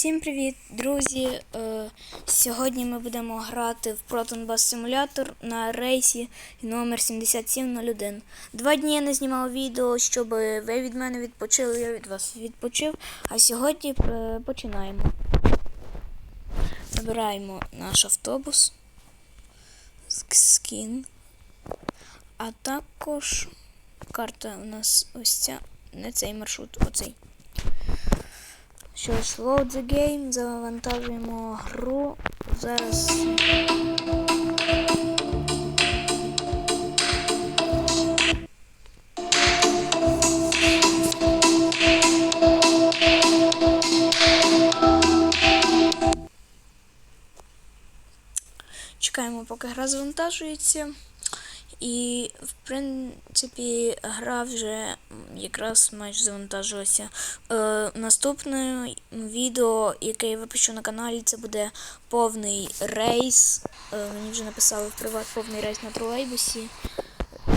Всім привіт, друзі! Е, Сьогодні ми будемо грати в Proton Bus Simulator на рейсі номер 7701. Два дні я не знімав відео, щоб ви від мене відпочили, я від вас відпочив. А сьогодні е, починаємо. Набираємо наш автобус. Скін. А також карта у нас ось ця, не цей маршрут, оцей. Що ж, load the game, завантажуємо гру. Зараз. Чекаємо, поки гра завантажується. І, в принципі, гра вже якраз майже завантажилася. Е, наступне відео, яке я випущу на каналі, це буде повний рейс. Е, мені вже написали в приват повний рейс на тролейбусі.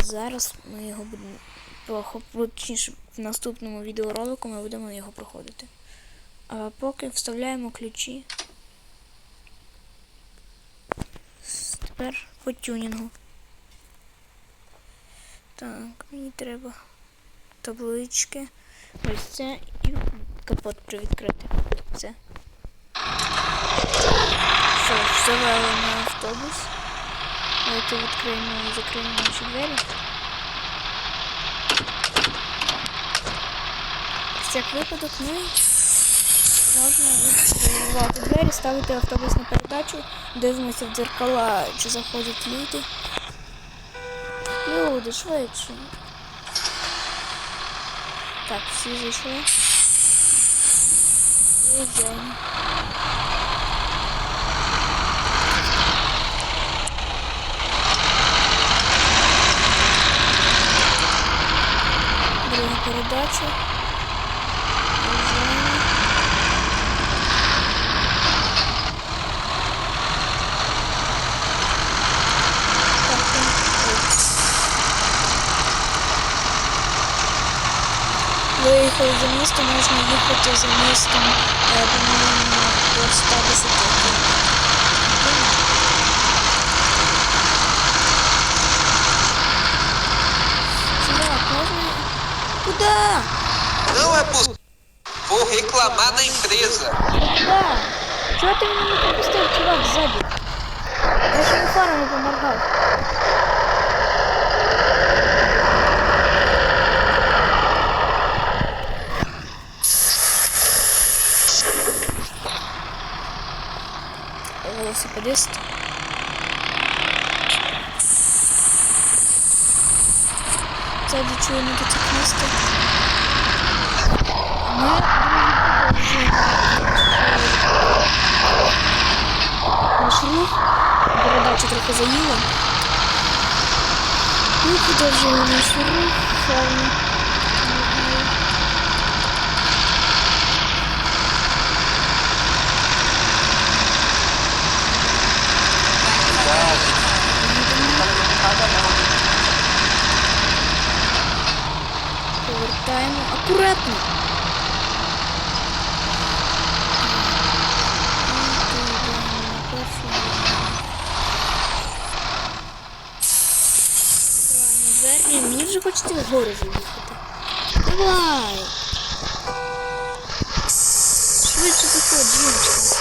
Зараз ми його будемо точніше, в наступному відеоролику ми будемо його проходити. А поки вставляємо ключі. Тепер по тюнінгу. Так, мені треба таблички. Ось це і капот привідкрити. Все. Ж, завели на автобус. Давайте відкриємо і закриємо наші двері. Всяк випадок ми можна відкривати двері, ставити автобус на передачу, дивимося в дзеркала, чи заходять люди. Люди, швидше. Так, всі зайшли. Виїжджаємо. Друга передача. Виїхали за місто, можна їхати за містом, е, по-моєму, до 110 км. Чувак, можна? Куда? Não é possível. Vou reclamar na empresa. Куда? Чого ти мене не пропустив, чувак, ззаді? Я ще не фарами поморгав. Ми, друзі, продовжуємо наш рух. Передача трохи заїла. Ми продовжуємо наш рух. Фермі. Повертаємо акуратно. Мені вже хочеться вгору заїхати. Давай! Швидше заходь, жіночка.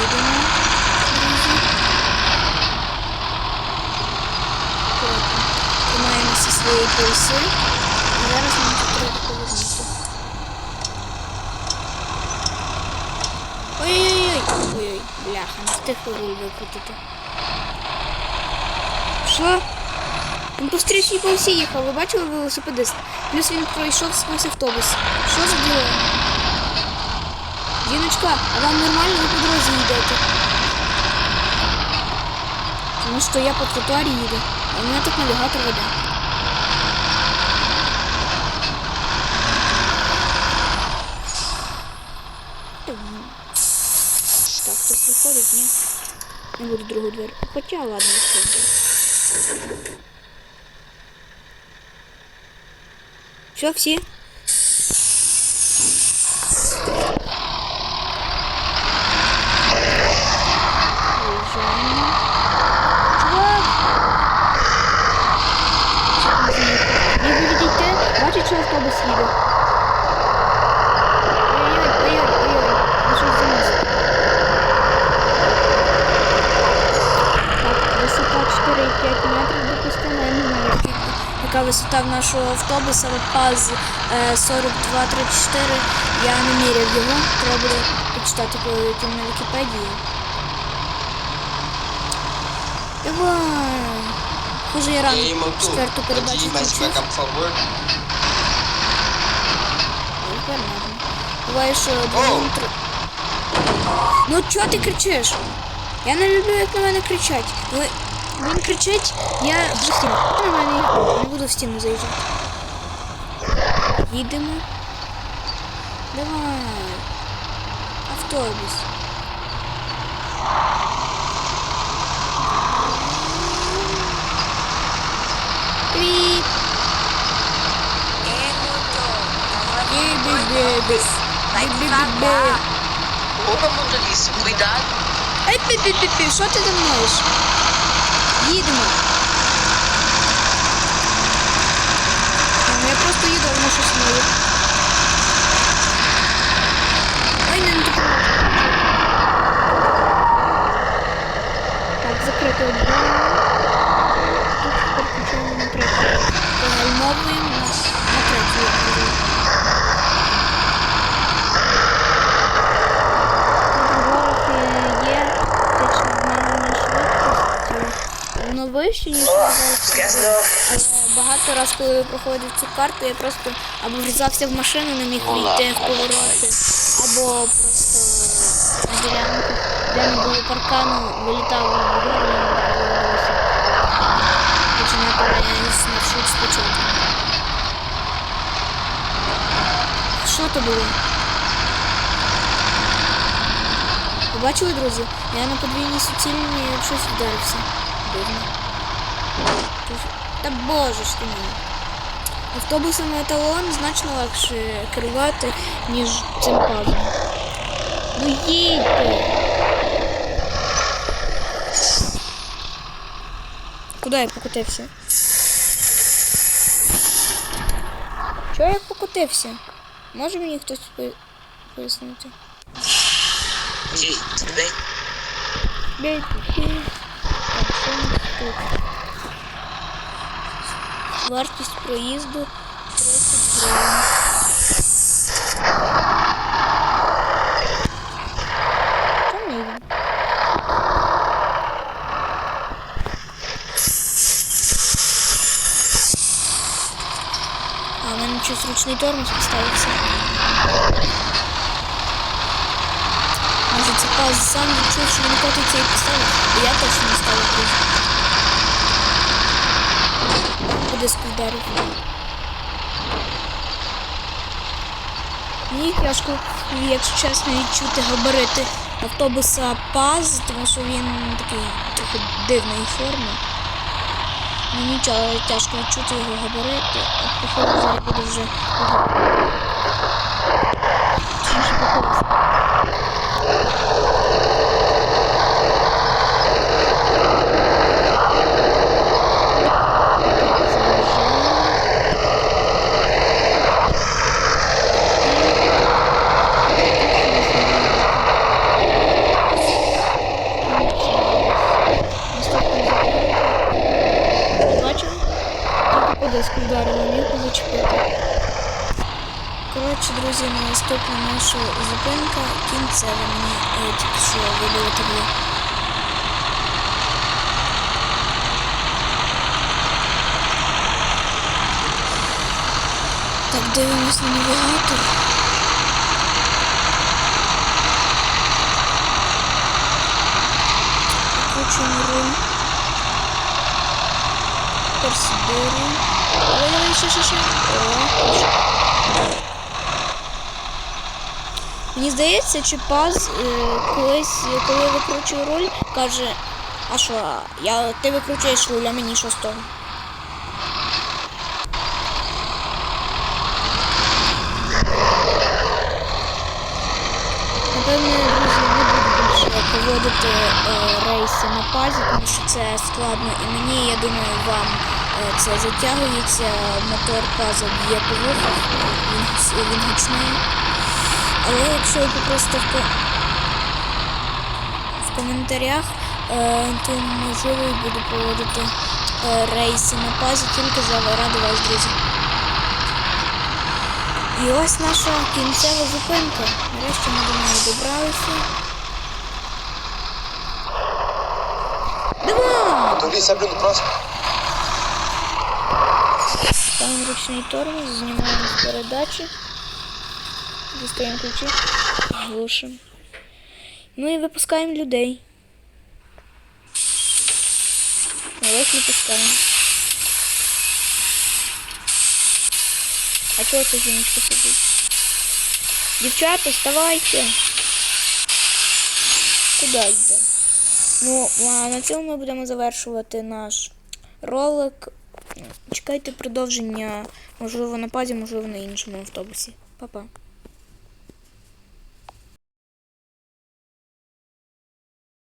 Їдемо, друзі. Акуратно. Тримаємося полоси. І зараз нам треба повернути. Ой-ой-ой! Ой-ой, бляха, не встиг руль. Що? Він по встрічній полосі їхав, ви бачили велосипедист? Плюс він пройшов сквозь автобус. Що за діло? Жіночка, а вам нормально ви по дорозі йдете? Тому що я по тротуарі їду, а у мене тут навігатор веде. Так, хтось виходить, ні? Не буду другу двері. Хоча ладно, все. Все, всі. Виїжджаємо. Чувак! Не будете йти, бачить, що автобус їде. Ой-ой, ой-ой, ой-ой, ну щось занесло. Так, висота 4,5 метрів допустимо, я не знаю, скільки, яка висота нашого автобуса, ПАЗ е, 4234, я не міряв його, треба буде почитати потім на Вікіпедії. Давай! Хуже я рано четверту передачу включив. Ну. Давай що двигун тр... Ну чого ти кричиш? Я не люблю, як на мене кричать. Ви... Він кричить, я в стіну. Я не буду в стіну заїжджати. Їдемо. Давай. Автобус. Піп. Бі-бі-бі-бі. Бі-бі-бі-бі. Opa, motorista, cuidado. Ей, пі-пі-пі-пі, що ти там маєш? Їдемо. Ну, я просто їду, воно щось моє. Ой, не на таку. Так, закрито одне. Тут переключаємо на третю. Погальмовуємо на, на третю. я кажу. На горах е, є фактично обмежена швидкість. Воно вище, ніж зараз. Багато раз, коли я проходив цю карту, я просто або врізався в машину, не міг вийти в повороти, або просто з ділянки, де не було паркану, вилітав в гору і починати весь маршрут спочатку. Що то було? Побачили, друзі? Я на подвійній суцільні щось вдарився. Дивно. Та боже ж ти мій. Автобусом еталон значно легше керувати, ніж цим пазом. Ну їдьте! Куди я покотився? Чого я покотився? Може мені хтось пояснити? Бей-бей. Так, що тут? Вартість проїзду 30 гривень. А в мене щось ручний тормоз поставився. Може це паз сам відчув, що він котиться і поставив. Я точно не ставив Куди вдарив. Мені тяжко, якщо чесно, відчути габарити автобуса ПАЗ, тому що він такий трохи дивної форми. Мені тя- тяжко відчути його габарити, а походу зараз буде вже Точніше, походу. Бачив? Тільки по диску вдарило, міг би зачепити. Коротше, друзі, наступна наша зупинка кінцева мені е, тільки що вибило табло. Так, дивимось на навігатор. Включуємо руль. Персидору. Ой, давай, ще, ще, ще. О, ще. Мені здається, чи паз е, колись, коли викручує роль, каже, а що, я, ти викручуєш руль, а мені що з того? Напевно, друзі, не буду більше проводити е, рейси на пазі, тому що це складно і мені, я думаю, вам е, це затягується, мотор паза б'є по вухах, він, він гучний. Але якщо ви попросите в, в коментарях, е, то можливо і буду проводити е, рейси на пазі тільки заради вас, друзі. І ось наша кінцева зупинка. Нарешті ми до неї добралися. Давай! Тобі Саблюн просто. Ставимо ручний тормоз, знімаємо з передачі. Дістаємо ключі, глушимо. Ну і випускаємо людей. Ось не пускаємо. А чого це жіночка сидить? Дівчата, вставайте! Куди йде? Ну, а на цьому ми будемо завершувати наш ролик. Чекайте продовження, можливо, на пазі, можливо, на іншому автобусі. Па-па.